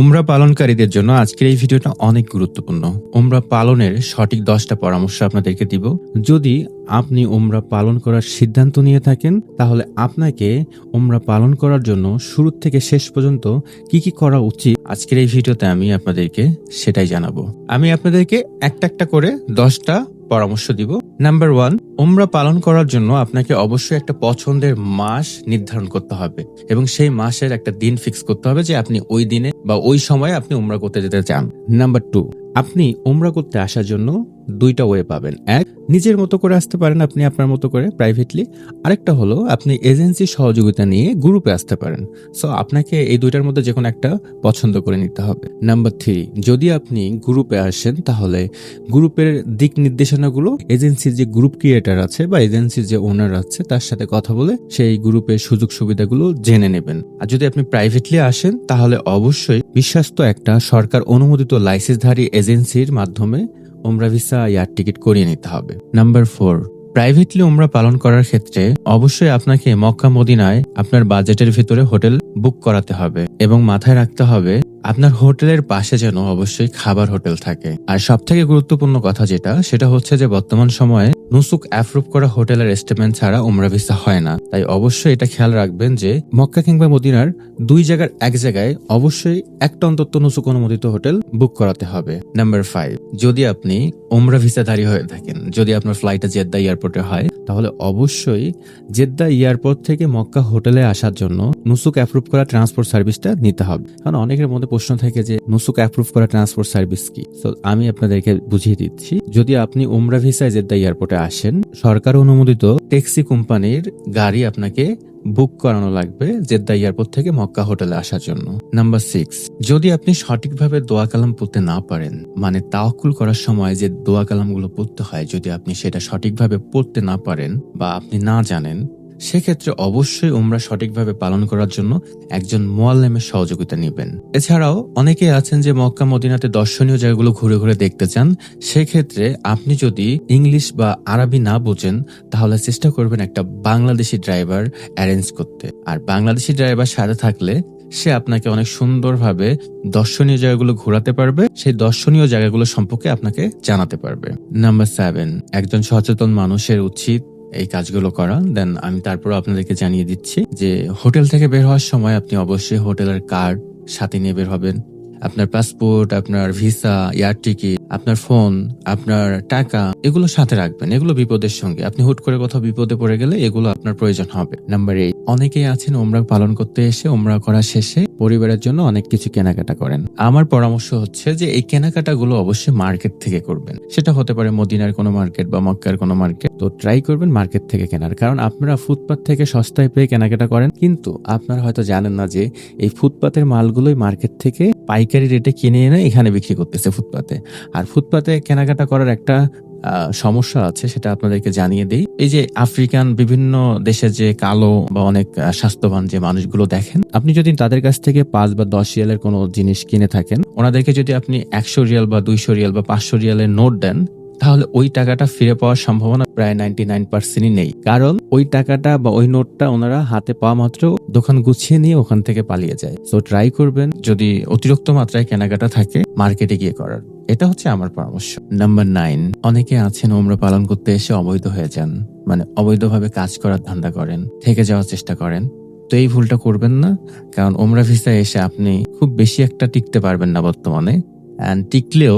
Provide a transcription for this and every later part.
ওমরা পালনকারীদের জন্য আজকের এই ভিডিওটা অনেক গুরুত্বপূর্ণ। ওমরা পালনের সঠিক দশটা পরামর্শ আপনাদেরকে দিব। যদি আপনি ওমরা পালন করার সিদ্ধান্ত নিয়ে থাকেন, তাহলে আপনাকে ওমরা পালন করার জন্য শুরু থেকে শেষ পর্যন্ত কি কি করা উচিত আজকের এই ভিডিওতে আমি আপনাদেরকে সেটাই জানাব। আমি আপনাদেরকে একটা একটা করে দশটা পরামর্শ দিব। নাম্বার ওয়ান ওমরা পালন করার জন্য আপনাকে অবশ্যই একটা পছন্দের মাস নির্ধারণ করতে হবে এবং সেই মাসের একটা দিন ফিক্স করতে হবে যে আপনি ওই দিনে বা ওই সময়ে আপনি উমরা করতে যেতে চান। নাম্বার টু আপনি উমরা করতে আসার জন্য দুইটা ওয়ে পাবেন। এক নিজের মতো করে আসতে পারেন আপনি আপনার মতো করে প্রাইভেটলি আরেকটা হলো, আপনি এজেন্সির সহযোগিতা নিয়ে গ্রুপে আসতে পারেন। সো আপনাকে এই দুইটার মধ্যে যে কোনো একটা পছন্দ করে নিতে হবে। নাম্বার থ্রি যদি আপনি গ্রুপে আসেন, তাহলে গ্রুপের দিক নির্দেশনাগুলো এজেন্সির যে গ্রুপ ক্রিয়েটার আছে বা এজেন্সির যে ওনার আছে, তার সাথে কথা বলে সেই গ্রুপের সুযোগ সুবিধাগুলো জেনে নেবেন। আর যদি আপনি প্রাইভেটলি আসেন, তাহলে অবশ্যই বিশ্বাস্ত একটা সরকার অনুমোদিত লাইসেন্সধারী এজেন্সির মাধ্যমে ওমরা ভিসা এয়ার টিকিট করিয়ে নিতে হবে। নাম্বার ফোর, প্রাইভেটলি ওমরা পালন করার ক্ষেত্রে অবশ্যই আপনাকে মক্কা মদিনায় আপনার বাজেটের ভিতরে হোটেল বুক করাতে হবে এবং মাথায় রাখতে হবে আপনার হোটেলের পাশে যেন অবশ্যই খাবার হোটেল থাকে। আর সব থেকে গুরুত্বপূর্ণ কথা যেটা, সেটা হচ্ছে যে বর্তমান সময়ে নুসুক অ্যাপ্রুভ করা হোটেলের এস্টিমেন্ট ছাড়া উমরা ভিসা হয় না। তাই অবশ্যই এটা খেয়াল রাখবেন যে মক্কা কিংবা মদিনার দুই জায়গার এক জায়গায় অবশ্যই একটা অন্তত নুসুক অনুমোদিত হোটেল বুক করাতে হবে। নাম্বার ফাইভ যদি আপনি উমরা ভিসাধারী হয়ে থাকেন, যদি আপনার ফ্লাইটটা জেদ্দা এয়ারপোর্টে হয় তাহলে অবশ্যই জেদ্দা এয়ারপোর্ট থেকে মক্কা হোটেলে আসার জন্য নুসুক অ্যাপ্রুভ করা ট্রান্সপোর্ট সার্ভিসটা নিতে হবে। কারণ অনেকের মধ্যে প্রশ্ন থাকে যে নুসুক অ্যাপ্রুভ করা ট্রান্সপোর্ট সার্ভিস কি? তো আমি আপনাদেরকে বুঝিয়ে দিচ্ছি, যদি আপনি উমরা ভিসায় জেদ্দা এয়ারপোর্টে আসেন, সরকার অনুমোদিত ট্যাক্সি কোম্পানির গাড়ি আপনাকে বুক করানো লাগবে জেদ্দা এয়ারপোর্ট থেকে মক্কা হোটেলে আসার জন্য। নাম্বার সিক্স, যদি আপনি সঠিকভাবে দোয়া কালাম পড়তে না পারেন মানে তাওকুল করার সময় যে দোয়া কালামগুলো পড়তে হয়, যদি আপনি সেটা সঠিকভাবে পড়তে না পারেন বা আপনি না জানেন সেক্ষেত্রে অবশ্যই উমরা সঠিকভাবে পালন করার জন্য একজন মোয়াল্লেমের সহযোগিতা নেবেন। এছাড়াও অনেকে আছেন যে মক্কা মদিনাতে দর্শনীয় জায়গাগুলো ঘুরে ঘুরে দেখতে চান, সেক্ষেত্রে আপনি যদি ইংলিশ বা আরবি না বোঝেন, তাহলে চেষ্টা করবেন একটা বাংলাদেশি ড্রাইভার অ্যারেঞ্জ করতে। আর বাংলাদেশি ড্রাইভার সাথে থাকলে সে আপনাকে অনেক সুন্দরভাবে দর্শনীয় জায়গাগুলো ঘোরাতে পারবে, সেই দর্শনীয় জায়গাগুলো সম্পর্কে আপনাকে জানাতে পারবে। নাম্বার সেভেন, একজন সচেতন মানুষের উচিত এই কাজগুলো করা দেন আমি তারপর আপনাদেরকে জানিয়ে দিচ্ছি যে হোটেল থেকে বের হওয়ার সময় আপনি অবশ্যই হোটেলের কার্ড সাথে নিয়ে বের হবেন। আপনার পাসপোর্ট, আপনার ভিসা, এয়ার টিকিট, আপনার ফোন, আপনার টাকা, এগুলো সাথে রাখবেন। এগুলো বিপদের সঙ্গে। আপনি হুট করে কোথাও বিপদে পড়ে গেলে এগুলো আপনার প্রয়োজন হবে। নাম্বার এইট অনেকেই আছেন ওমরা পালন করতে এসে, ওমরা করা শেষে পরিবারের জন্য অনেক কিছু কেনাকাটা করেন। আমার পরামর্শ হচ্ছে যে, এই কেনাকাটাগুলো অবশ্যই মার্কেট থেকে করবেন। সেটা হতে পারে মদিনার কোনো মার্কেট বা মক্কার কোনো মার্কেট। তো ট্রাই করবেন মার্কেট থেকে কেনার। কারণ আপনারা ফুটপাথ থেকে সস্তায় পেয়ে কেনাকাটা করেন। কিন্তু আপনারা হয়তো জানেন না যে, এই ফুটপাতের মালগুলোই মার্কেট থেকে পাইকারি রেটে কিনে এনে এখানে বিক্রি করতেছে ফুটপাতে। আর ফুটপাতে কেনাকাটা করার একটা সমস্যা আছে, সেটা আপনাদেরকে জানিয়ে দিই। এই যে আফ্রিকান বিভিন্ন দেশে যে কালো বা অনেক স্বাস্থ্যবান যে মানুষগুলো দেখেন, আপনি যদি তাদের কাছ থেকে পাঁচ বা দশ রিয়ালের কোনো জিনিস কিনে থাকেন, ওনাদেরকে যদি আপনি একশো রিয়াল বা দুইশো রিয়াল বা পাঁচশো রিয়ালের নোট দেন, তাহলে ওই টাকাটা ফিরে পাওয়ার সম্ভাবনা প্রায় নাইনটি নাইন পার্সেন্টই নেই। কারণ ওই টাকাটা বা ওই নোটটা ওনারা হাতে পাওয়া মাত্র দোকান গুছিয়ে নিয়ে ওখান থেকে পালিয়ে যায়। তো ট্রাই করবেন যদি অতিরিক্ত মাত্রায় কেনাকাটা থাকে মার্কেটে গিয়ে করার। এটা হচ্ছে আমার পরামর্শ। নাম্বার নাইন অনেকে আছেন ওমরা পালন করতে এসে অবৈধ হয়ে যান। মানে অবৈধভাবে কাজ করার ধান্দা করেন, থেকে যাওয়ার চেষ্টা করেন। তো এই ভুলটা করবেন না, কারণ ওমরা ভিসা এসে আপনি খুব বেশি একটা টিকতে পারবেন না বর্তমানে। অ্যান্ড টিকলেও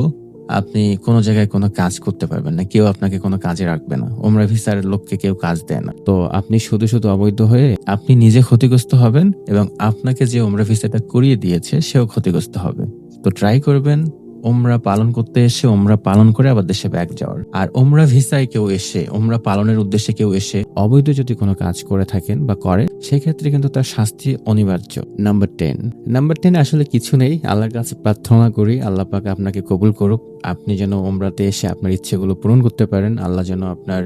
আপনি কোনো জায়গায় কোনো কাজ করতে পারবেন না, কেউ আপনাকে কোনো কাজে রাখবে না। ওমরা ভিসার লোককে কেউ কাজ দেয় না। তো আপনি শুধু শুধু অবৈধ হয়ে আপনি নিজে ক্ষতিগ্রস্ত হবেন এবং আপনাকে যে ওমরা ভিসাটা করিয়ে দিয়েছে, সেও ক্ষতিগ্রস্ত হবে। তো ট্রাই করবেন ওমরা পালন করতে এসে ওমরা পালন করে আবার দেশে ব্যাক যাওয়ার। আর ওমরা ভিসায় কেউ এসে ওমরা পালনের উদ্দেশ্যে কেউ এসে অবৈধ যদি কোনো কাজ করে থাকেন বা করে, সেক্ষেত্রে কিন্তু তার শাস্তি অনিবার্য। নাম্বার টেন নাম্বার টেন আসলে কিছু নেই। আল্লাহর কাছে প্রার্থনা করি, আল্লাহ পাক আপনাকে কবুল করুক। আপনি যেন ওমরাতে এসে আপনার ইচ্ছেগুলো পূরণ করতে পারেন। আল্লাহ যেন আপনার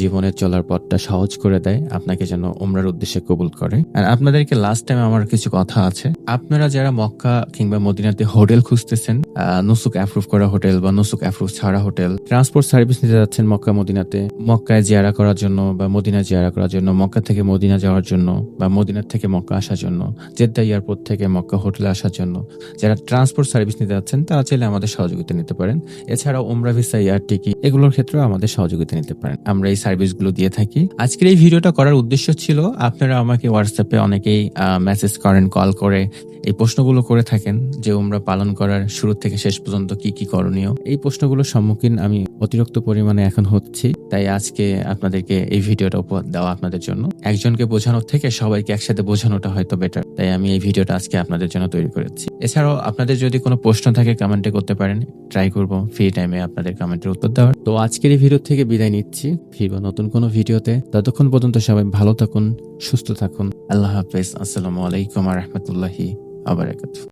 জীবনের চলার পথটা সহজ করে দেয়, আপনাকে যেন ওমরার উদ্দেশ্যে কবুল করে। আর আপনাদেরকে লাস্ট টাইম আমার কিছু কথা আছে। আপনারা যারা মক্কা কিংবা মদিনাতে হোটেল খুঁজতেছেন নুসুক অ্যাপ্রুভ করা হোটেল বা নুসুক অ্যাপ্রুভ ছাড়া হোটেল ট্রান্সপোর্ট সার্ভিস নিতে যাচ্ছেন মক্কা মদিনাতে, মক্কায় জিয়ারা করার জন্য বা মদিনা জিয়ারা করার জন্য, মক্কা থেকে মদিনা যাওয়ার জন্য বা মদিনার থেকে মক্কা আসার জন্য, জেদ্দা এয়ারপোর্ট থেকে মক্কা হোটেলে আসার জন্য, যারা ট্রান্সপোর্ট সার্ভিস নিতে যাচ্ছেন, তারা চাইলে আমাদের সহযোগিতা নিতে পারেন। এছাড়াও ওমরা ভিসা, এয়ার টিকি, এগুলোর ক্ষেত্রেও আমাদের সহযোগিতা নিতে পারেন। আমরা এই সার্ভিসগুলো দিয়ে থাকি। আজকের এই ভিডিওটা করার উদ্দেশ্য ছিল, আপনারা আমাকে হোয়াটসঅ্যাপে অনেকেই মেসেজ করেন কল করে, এই প্রশ্নগুলো করে থাকেন যে ওমরা পালন করার শুরু থেকে শেষ পর্যন্ত কি কি করণীয়। এই প্রশ্নগুলোর সম্মুখীন আমি অতিরিক্ত পরিমাণে এখন হচ্ছি, তাই আজকে আপনাদেরকে এই ভিডিওটা উপহার দেওয়া আপনাদের জন্য। একজনকে বোঝানোর থেকে সবাইকে একসাথে বোঝানোটা হয়তো বেটার তাই আমি এই ভিডিওটা আজকে আপনাদের জন্য তৈরি করেছি। এছাড়াও আপনাদের যদি কোনো প্রশ্ন থাকে কমেন্টে করতে পারেন। ট্রাই করব ফ্রি টাইমে আপনাদের কমেন্টের উত্তর দেওয়ার। তো আজকের এই ভিডিও থেকে বিদায় নিচ্ছি। ফিরব নতুন কোনো ভিডিওতে ততক্ষণ পর্যন্ত সবাই ভালো থাকুন, সুস্থ থাকুন। আল্লাহ হাফেজ। আসসালামু আলাইকুম রহমতুল্লাহি আবার